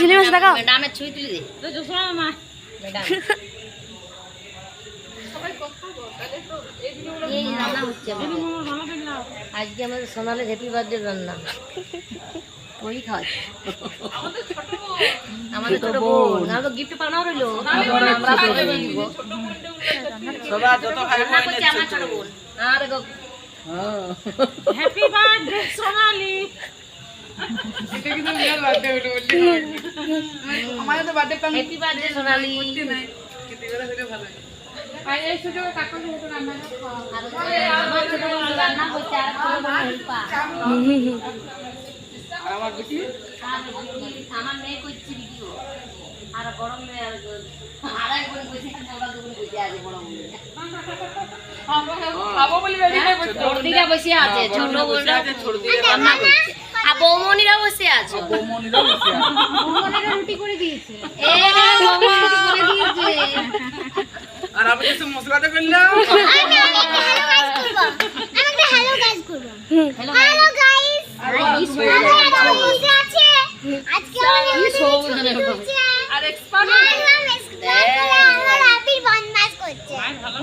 Cinema দেখাও। ম্যাডামের তুলে দে। দেখলাম। আজকে আমাদের সোনালের হ্যাপি বার্থডে রান্না। ওই খাওয়াচ্ছে? আমাদের ছোট বোন। না গিফট পানাও রইল। আমরা পরে যত ভাই বোন আমার ছোট বোন। আর গো Happy birthday, Sonali. Happy birthday Sonali আর আমার ছোট বোন রান্না করছে আর ছোট বোন হেল্পা আমার বেটি? আর আমার মেয়ে করছে ভিডিও। আর বড় মেয়ে আর আর এক বোন বসে আছে ওরা দুজন বসে আছে বড় বোন ছোটদিকা বসে আছে ছোট বোনরা রান্না করছে আর বৌমনিরা বসে আছে বৌমনিরা বসে আছে বৌমনিরা রুটি করে দিয়েছে এ বৌমনি করে দিয়েছে আর আমি কিছু মশলাটা করলাম হ্যালো আজকে কি সৌধনের আর expert আমার বনবাস করছে ভালো